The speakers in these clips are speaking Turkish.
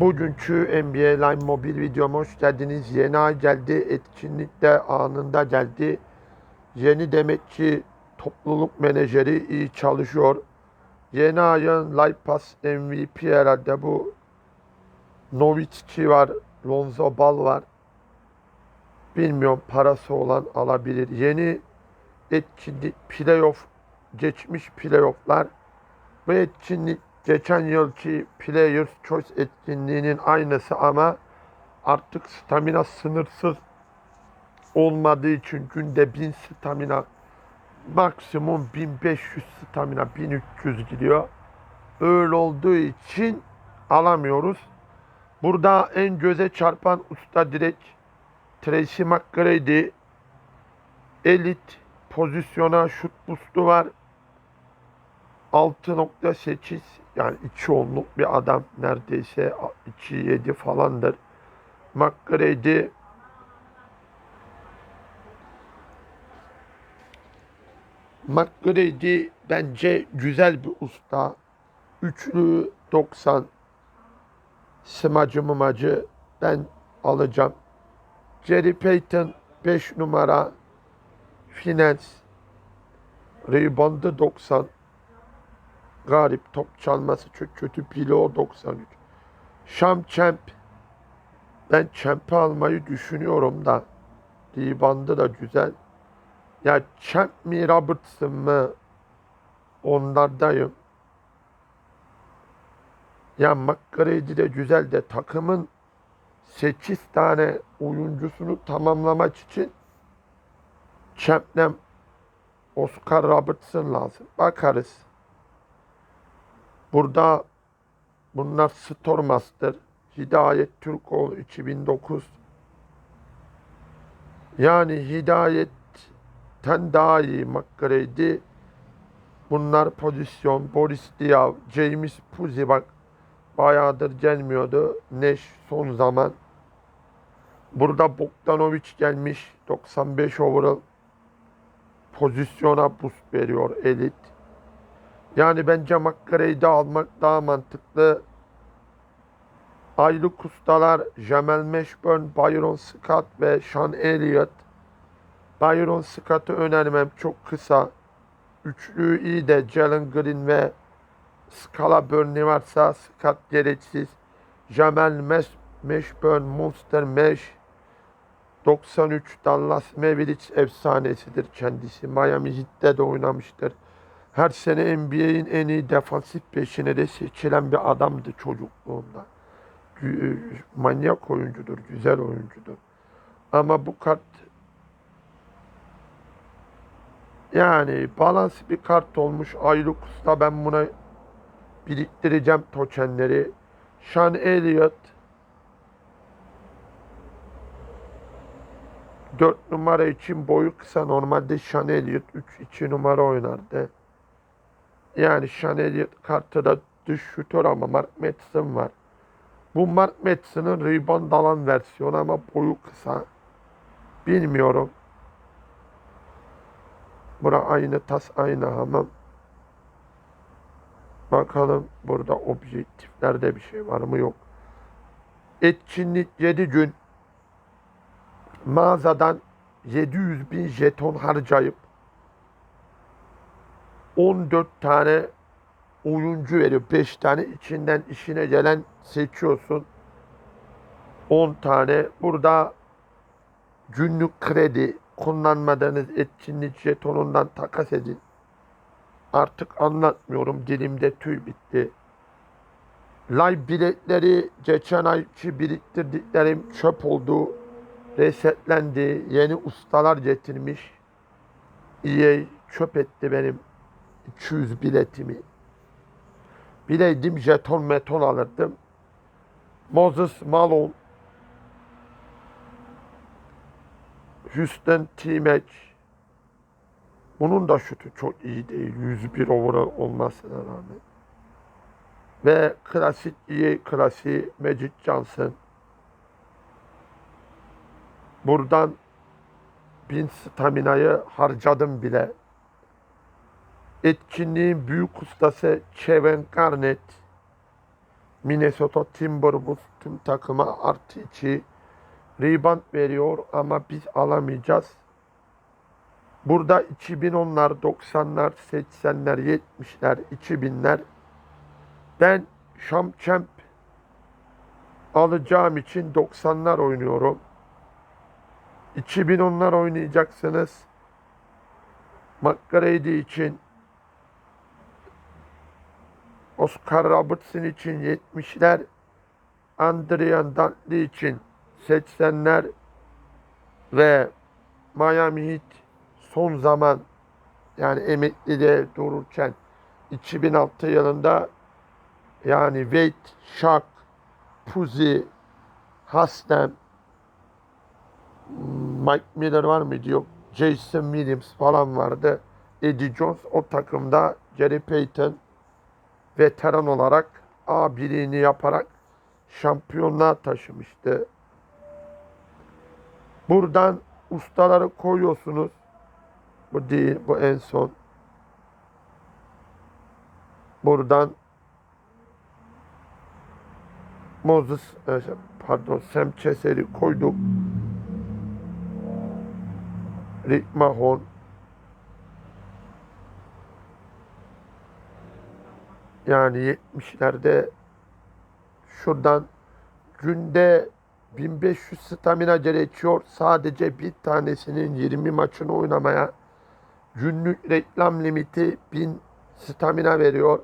Bugünkü NBA Live mobil videoma hoş geldiniz. Yeni ay geldi. Etkinlik de anında geldi. Yeni demek ki topluluk menajeri iyi çalışıyor. Yeni ayın Live Pass MVP herhalde bu. Nowitzki var. Lonzo Ball var. Bilmiyorum parası olan alabilir. Yeni etkinlik playoff geçmiş playofflar. Bu etkinlik geçen yılki Players Choice etkinliğinin aynısı ama artık stamina sınırsız olmadığı için günde 1000 stamina maksimum 1500 stamina 1300 gidiyor. Öyle olduğu için alamıyoruz. Burada en göze çarpan usta direkt Tracy McGrady elit pozisyona şut boost'u var. 6.8 yani 2 onluk bir adam neredeyse 2.7 falandır. McGrady McGrady bence güzel bir usta. Üçlü 90 smacı mımacı ben alacağım. Jerry Payton 5 numara Finance Rebound'ı 90 Garip top çalması çok kötü Pilo 93 Şam Champ ben Champ'i almayı düşünüyorum da. Rebound'ı da güzel. Ya Champ mi Robertson mı? Onlardayım. Ya McGrady de güzel de takımın 8 tane oyuncusunu tamamlamak için Champ'le Oscar Robertson lazım. Bakarız. Burada bunlar Stormaster. Hidayet Türkoğlu 2009. Yani Hidayet'ten daha iyi McGrady. Bunlar pozisyon. Boris Diaw, James Puzi bak bayağıdır gelmiyordu. Neş son zaman. Burada Bogdanovic gelmiş. 95 overall pozisyona boost veriyor elit. Yani bence McGrady'i almak daha mantıklı. Aylık ustalar Jamal Mashburn, Byron Scott ve Sean Elliott. Byron Scott'ı önermem çok kısa. Üçlü iyi de Jalen Green ve Scala Burnley varsa Scott gereksiz. Jamal Mesh, Mashburn, Monster Mesh, 93 Dallas Mavericks efsanesidir kendisi. Miami Heat'te de oynamıştır. Her sene NBA'in en iyi defansif peşine de seçilen bir adamdı çocukluğumda. Gü- Manyak oyuncudur, güzel oyuncudur. Ama bu kart yani balans bir kart olmuş. Aylık usta ben buna biriktireceğim tokenleri. Sean Elliott 4 numara için boyu kısa. Normalde Sean Elliott 3-2 numara oynardı. Yani Sean Elliott kartı da dış şutör ama Mark Madsen var. Bu Mark Madsen'ın rebound alan versiyonu ama boyu kısa. Bilmiyorum. Bura aynı tas aynı hamam. Bakalım burada objektiflerde bir şey var mı yok. Etkinlik 7 gün mağazadan 700 bin jeton harcayıp 14 tane oyuncu veriyor. 5 tane içinden işine gelen seçiyorsun. 10 tane. Burada günlük kredi kullanmadığınız etkinlik jetonundan takas edin. Artık anlatmıyorum. Dilimde tüy bitti. Live biletleri geçen ayki biriktirdiklerim çöp oldu. Resetlendi. Yeni ustalar getirmiş. EA çöp etti benim 200 biletimi. Bileydim jeton meton alırdım. Moses Malone Houston T-Mac bunun da şutu çok iyi değil. 101 overall olmasına rağmen. Ve klasik iyi klasiği Magic Johnson. Buradan bin staminayı harcadım bile. Etkinliğin büyük ustası Kevin Garnett. Minnesota Timberwolves tüm takıma artı 2 rebound veriyor ama biz alamayacağız. Burada 2010'lar, 90'lar, 80'ler, 70'ler, 2000'ler ben Şam Champ alacağım için 90'lar oynuyorum. 2010'lar oynayacaksınız. McGrady için Oscar Robertson için 70'ler Andrian Dantley için 80'ler ve Miami Heat son zaman yani emeklide dururken 2006 yılında yani Wade, Shaq, Puzi, Haslem, Mike Miller var mı diyor. Jason Williams falan vardı. Eddie Jones o takımda Gary Payton veteran olarak A birliğini yaparak şampiyonluğa taşımıştı. Buradan ustaları koyuyorsunuz. Bu değil, bu en son. Buradan Moses, e, pardon Sam Cheser'i koyduk. Rick Mahon. Yani 70'lerde şuradan günde 1500 stamina gerekiyor. Sadece bir tanesinin 20 maçını oynamaya günlük reklam limiti 1000 stamina veriyor.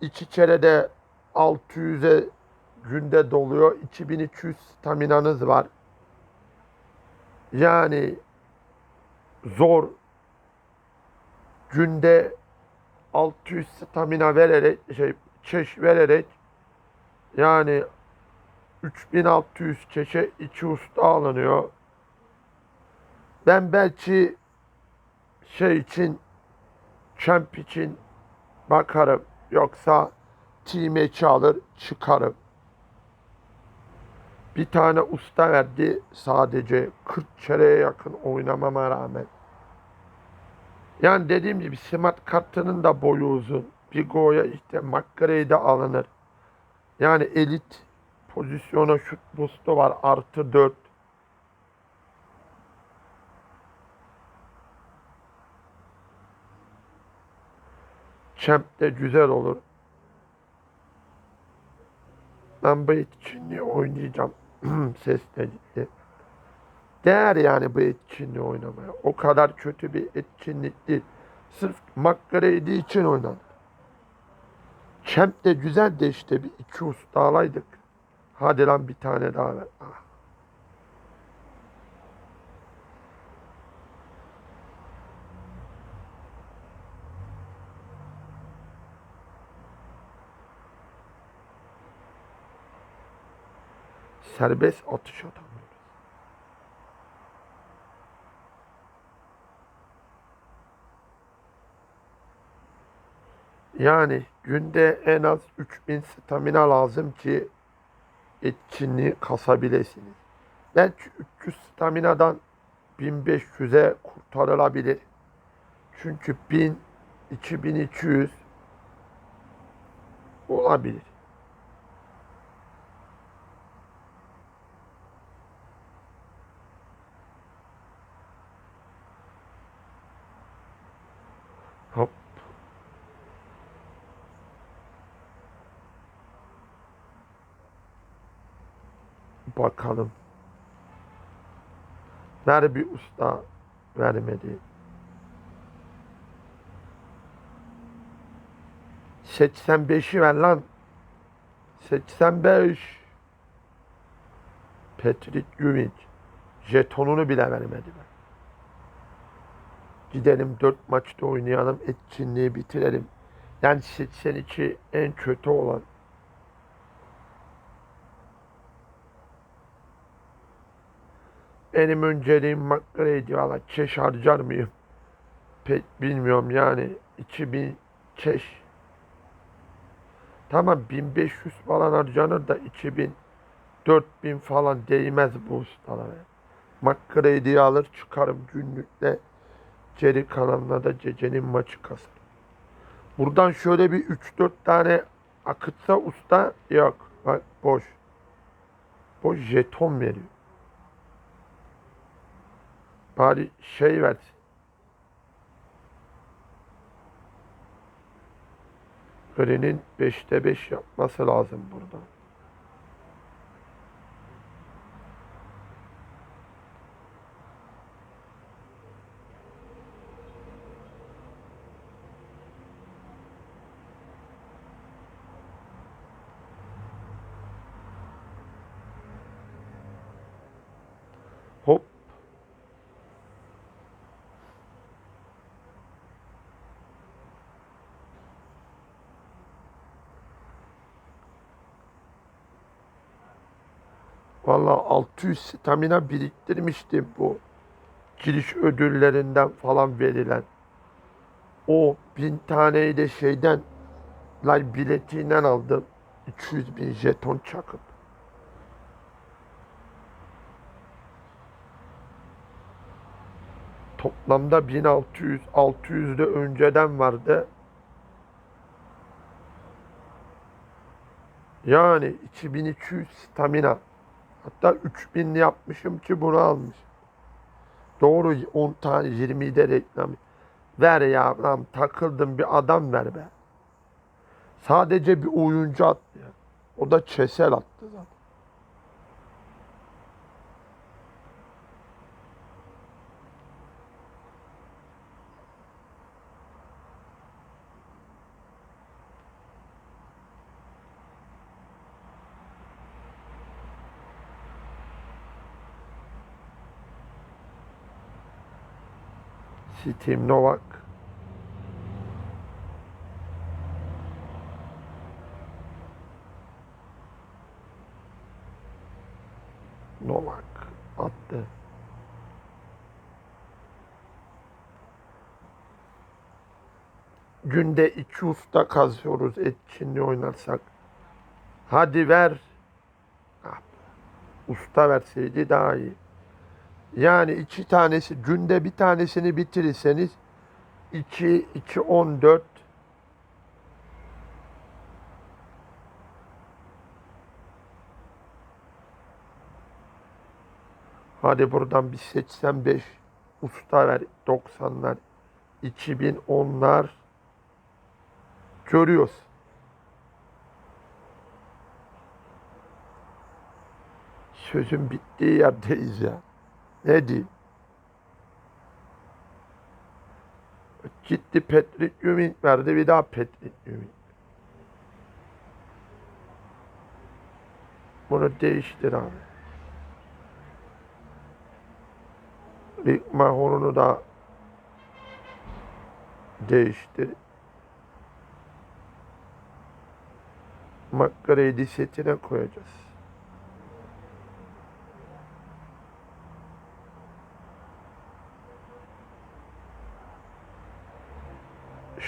İki kere de 600'e günde doluyor. 2200 staminanız var. Yani zor günde 600 stamina vererek şey çeş vererek yani 3600 çeşe iki usta alınıyor. Ben belki şey için champ için bakarım. Yoksa team'e alır çıkarım. Bir tane usta verdi sadece 40 çeyreye yakın oynamama rağmen. Yani dediğim gibi smart kartının da boyu uzun. Bigo'ya işte McGrady'de alınır. Yani elit pozisyona şut boost'u var artı 4. Champ de güzel olur. Ben bu etkinliği oynayacağım. Ses de gitti. Değer yani bu etkinliği oynamaya. O kadar kötü bir etkinlik değil. Sırf McGrady için oynanır. Champ de güzel de işte bir iki usta alaydık. Hadi lan bir tane daha ver. Ah. Serbest atış atamıyoruz. Yani günde en az 3000 stamina lazım ki etkinliği kasabilirsiniz. Belki 300 staminadan 1500'e kurtarılabilir. Çünkü 1000, 2200 olabilir. Hop. Bakalım. Ver bir usta vermedi. 85'i ver lan. 85. Patrick Ewing. Jetonunu bile vermedi be. Gidelim 4 maçta oynayalım. Etkinliği bitirelim. Yani 82 en kötü olan. Benim önceliğim McGrady valla keş harcar mıyım? Pek bilmiyorum yani 2000 keş. Tamam 1500 falan harcanır da 2000 4000 falan değmez bu ustalara. McGrady'yi alır çıkarım günlükle geri kalanına da Cece'nin maçı kasar. Buradan şöyle bir 3-4 tane akıtsa usta yok. Bak boş. Boş jeton veriyor. Bari şey versin. Green'in 5'te 5 yapması lazım burada. Vallahi 600 stamina biriktirmiştim bu giriş ödüllerinden falan verilen. O bin taneyi de şeyden live biletinden aldım. 200 bin jeton çakıp. Toplamda 1600, 600 de önceden vardı. Yani 2200 stamina. Hatta 3000 yapmışım ki bunu almış. Doğru 10 tane 20 de reklam. Ver ya lan takıldım bir adam ver be. Sadece bir oyuncu attı. O da Çesel attı zaten. Steam Novak. Novak attı. Günde iki usta kazıyoruz etkinliği oynarsak. Hadi ver. Ah, Usta verseydi daha iyi. Yani iki tanesi günde bir tanesini bitirirseniz 2 2 14 Hadi buradan bir 85 usta ver 90'lar 2010'lar görüyoruz. Sözün bittiği yerdeyiz ya. Ne diyeyim? Gitti Patrick Ewing verdi bir daha Patrick Ewing. Bunu değiştir abi. Rick Mahon'unu da değiştir. McGrady setine koyacağız.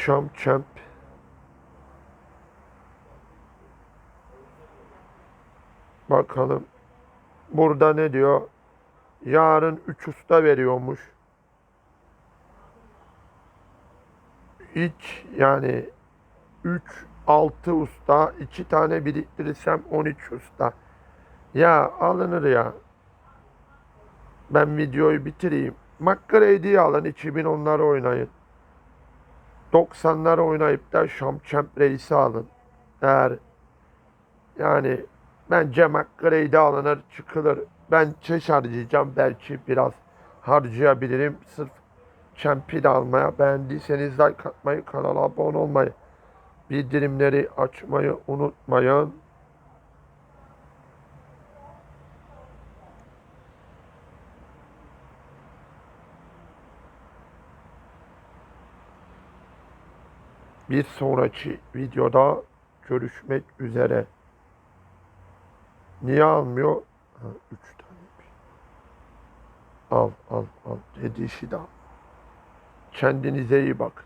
Şam Champ. Bakalım. Burada ne diyor? Yarın 3 usta veriyormuş. Hiç yani 3 6 usta, 2 tane biriktirirsem 13 usta. Ya alınır ya. Ben videoyu bitireyim. McGrady'yi alın 2010'ları oynayın. 90'ları oynayıp da Şam Champ Reis'i alın. Eğer yani bence McGrady alınır çıkılır. Ben çeş harcayacağım. Belki biraz harcayabilirim. Sırf Champ'i de almaya. Beğendiyseniz like atmayı, kanala abone olmayı, bildirimleri açmayı unutmayın. Bir sonraki videoda görüşmek üzere. Niye almıyor? Ha, üç taneymiş. Al, al, al. Dedi işi de al. Kendinize iyi bakın.